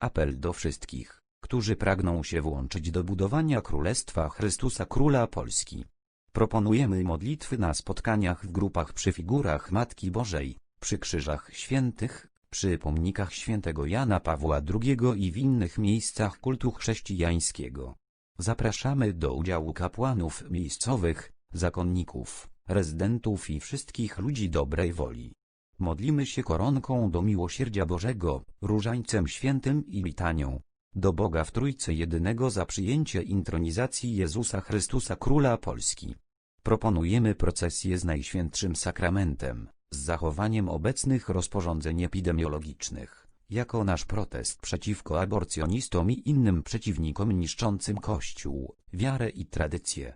Apel do wszystkich, którzy pragną się włączyć do budowania Królestwa Chrystusa Króla Polski. Proponujemy modlitwy na spotkaniach w grupach przy figurach Matki Bożej, przy krzyżach świętych, przy pomnikach świętego Jana Pawła II i w innych miejscach kultu chrześcijańskiego. Zapraszamy do udziału kapłanów miejscowych, zakonników, rezydentów i wszystkich ludzi dobrej woli. Modlimy się koronką do miłosierdzia Bożego, różańcem świętym i litanią. Do Boga w Trójcy Jedynego za przyjęcie intronizacji Jezusa Chrystusa Króla Polski. Proponujemy procesję z Najświętszym Sakramentem, z zachowaniem obecnych rozporządzeń epidemiologicznych, jako nasz protest przeciwko aborcjonistom i innym przeciwnikom niszczącym Kościół, wiarę i tradycję.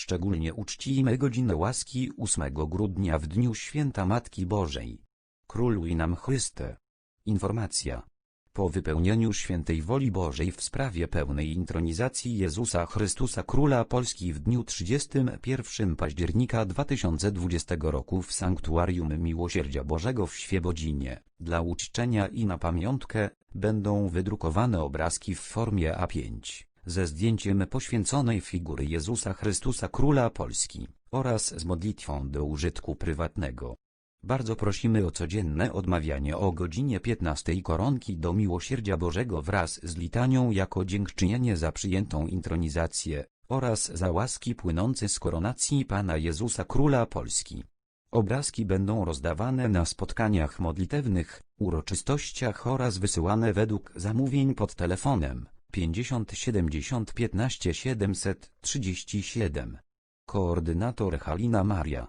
Szczególnie uczcimy godzinę łaski 8 grudnia w dniu święta Matki Bożej. Króluj nam Chryste. Informacja. Po wypełnieniu świętej woli Bożej w sprawie pełnej intronizacji Jezusa Chrystusa Króla Polski w dniu 31 października 2020 roku w Sanktuarium Miłosierdzia Bożego w Świebodzinie, dla uczczenia i na pamiątkę, będą wydrukowane obrazki w formie A5, ze zdjęciem poświęconej figury Jezusa Chrystusa Króla Polski, oraz z modlitwą do użytku prywatnego. Bardzo prosimy o codzienne odmawianie o godzinie 15 koronki do miłosierdzia Bożego wraz z litanią jako dziękczynienie za przyjętą intronizację oraz za łaski płynące z koronacji Pana Jezusa Króla Polski. Obrazki będą rozdawane na spotkaniach modlitewnych, uroczystościach oraz wysyłane według zamówień pod telefonem 50 70 15 737. Koordynator Halina Maria